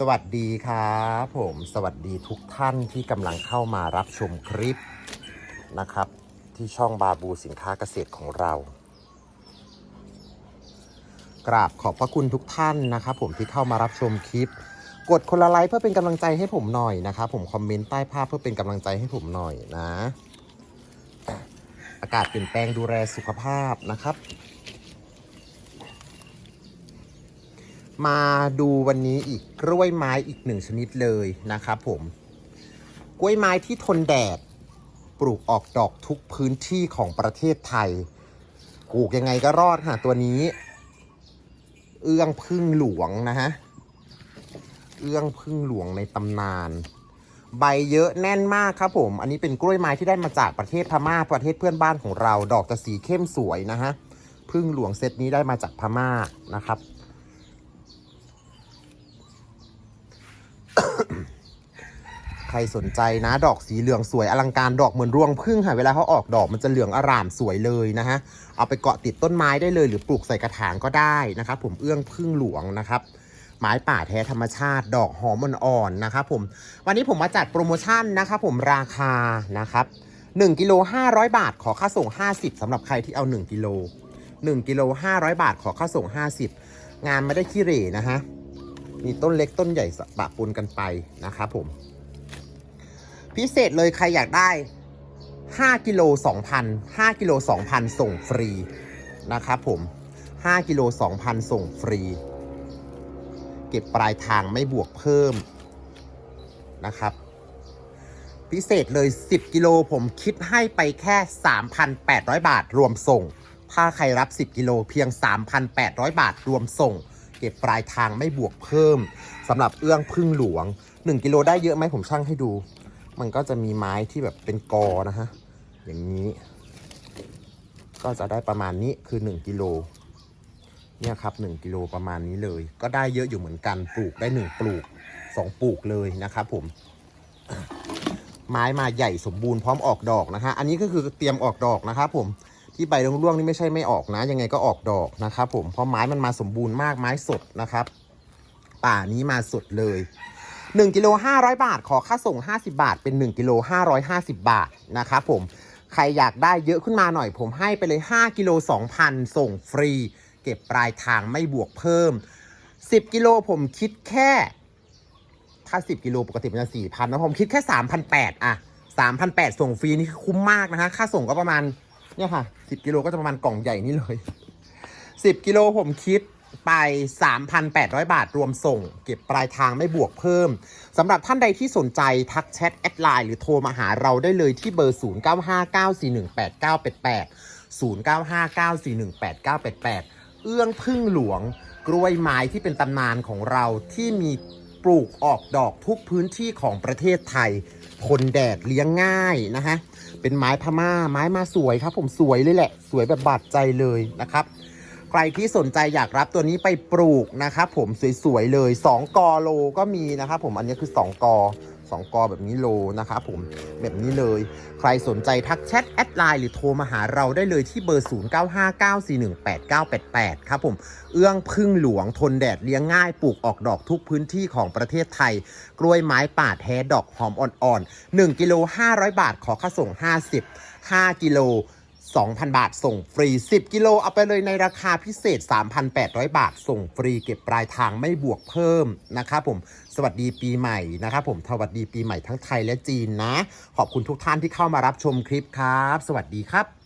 สวัสดีครับผมสวัสดีทุกท่านที่กำลังเข้ามารับชมคลิปนะครับ ที่ช่องบาบูสินค้าเกษตรของเรา กราบขอบพระคุณทุกท่านนะครับผมที่เข้ามารับชมคลิป กดคนละไลค์เพื่อเป็นกำลังใจให้ผมหน่อยนะครับผมคอมเมนต์ใต้ภาพเพื่อเป็นกำลังใจให้ผมหน่อยนะ อากาศเปลี่ยนแปลงดูแลสุขภาพนะครับ มาดูวันนี้อีกกล้วยไม้อีกหนึ่งชนิดเลยนะครับผม กล้วยไม้ที่ทนแดด ปลูกออกดอกทุกพื้นที่ของประเทศไทย ปลูกยังไงก็รอดค่ะตัวนี้ เอื้องพึ่งหลวงนะฮะ เอื้องพึ่งหลวงในตำนาน ใบเยอะแน่นมากครับผม อันนี้เป็นกล้วยไม้ที่ได้มาจากประเทศพม่า ประเทศเพื่อนบ้านของเรา ดอกจะสีเข้มสวยนะฮะ พึ่งหลวงเซตนี้ได้มาจากพม่านะครับ ใครสนใจนะ ดอกสีเหลืองสวยอลังการดอกเหมือนรวงพึ่งค่ะ เวลาเขาออกดอกมันจะเหลืองอร่ามสวยเลยนะฮะ เอาไปเกาะติดต้นไม้ได้เลยหรือปลูกใส่กระถางก็ได้นะครับผมเอื้องพึ่งหลวงนะครับไม้ป่าแท้ธรรมชาติดอกหอมอ่อนๆนะครับผม วันนี้ผมมาจัดโปรโมชั่นนะครับผมราคานะครับ1กิโล500 บาทขอค่าส่ง 50สำหรับใครที่เอา 1กิโล1กิโล500 บาทขอค่าส่ง 50 งานไม่ได้ขี้เหร่นะฮะ มีต้นเล็กต้นใหญ่ปะปนกันไปนะครับผม พิเศษเลยใครอยากได้ 5กิโล2,000 5กิโล2,000 ส่งฟรีนะครับผม 5กิโล2,000 ส่งฟรี เก็บปลายทางไม่บวกเพิ่มนะครับ พิเศษเลย 10กิโลผมคิดให้ไปแค่ 3,800 บาทรวมส่ง ถ้าใครรับ 10กิโลเพียง 3,800 บาทรวมส่ง เก็บปลายทางไม่บวกเพิ่มสำหรับเอื้องพึ่งหลวง 1กิโลได้เยอะไหมผมช่างให้ดู มันก็จะมีไม้ที่แบบเป็นกอนะฮะ อย่างนี้ ก็จะได้ประมาณนี้คือ 1กิโลเนี่ยครับ1กิโลประมาณนี้เลย ก็ได้เยอะอยู่เหมือนกันปลูกได้ 1 ปลูก 2 ปลูกเลยนะครับผมไม้มาใหญ่สมบูรณ์พร้อมออกดอกนะฮะ อันนี้ก็คือเตรียมออกดอกนะครับผม ที่ใบร่วงๆนี่ไม่ใช่ไม่ออกนะ ยังไงก็ออกดอกนะครับผมเพราะไม้มันมาสมบูรณ์มากไม้สดนะครับ ป่านี้มาสดเลย1กิโล500 บาท ขอค่าส่ง 50 บาท เป็น1กิโล550 บาทนะครับผมใครอยากได้เยอะขึ้นมาหน่อย ผมให้ไปเลย 5กิโล2,000 ส่งฟรี เก็บปลายทางไม่บวกเพิ่ม 10กิโลผมคิดแค่ ถ้า 10กิโลปกติมันจะ4,000นะผมคิดแค่ 3,800อะ3,800 ส่งฟรีนี่คือคุ้มมากนะฮะค่าส่งก็ประมาณ เนี่ยค่ะ10กิโลก็จะประมาณกล่องใหญ่นี่เลย10กิโลผมคิดไป 3,800 บาทรวมส่ง เก็บปลายทางไม่บวกเพิ่มสำหรับท่านใดที่สนใจทักแชทแอดไลน์หรือโทรมาหาเราได้เลยที่เบอร์ 0959418988 0959418988 เอื้องพึ่งหลวง กล้วยไม้ที่เป็นตำนานของเราที่มีปลูกออกดอกทุกพื้นที่ของประเทศไทย ทนแดดเลี้ยงง่ายนะฮะเป็นไม้พม่าไม้มาสวยครับ ผมสวยเลยแหละ สวยแบบบาดใจเลยนะครับ ใครที่สนใจอยากรับตัวนี้ไปปลูกนะครับผมสวยๆเลย 2 กอโลก็มีนะครับผมอันนี้คือ 2 กอ 2 กอแบบนี้โลนะครับผมแบบนี้เลย ใครสนใจทักแชทแอดไลน์หรือโทรมาหาเราได้เลยที่เบอร์ 0959418988 ครับผม เอื้องพึ่งหลวงทนแดดเลี้ยงง่ายปลูกออกดอกทุกพื้นที่ของประเทศไทย กล้วยไม้ป่าแท้ดอกหอมอ่อนๆ1กิโล500 บาทขอค่าส่ง 50 5กิโล 2,000 บาทส่งฟรี 10 กิโลเอาไปเลยในราคาพิเศษ 3,800 บาท ส่งฟรีเก็บปลายทางไม่บวกเพิ่มนะครับผมสวัสดีปีใหม่นะครับผมสวัสดีปีใหม่ทั้งไทยและจีนนะ ขอบคุณทุกท่านที่เข้ามารับชมคลิปครับ สวัสดีครับ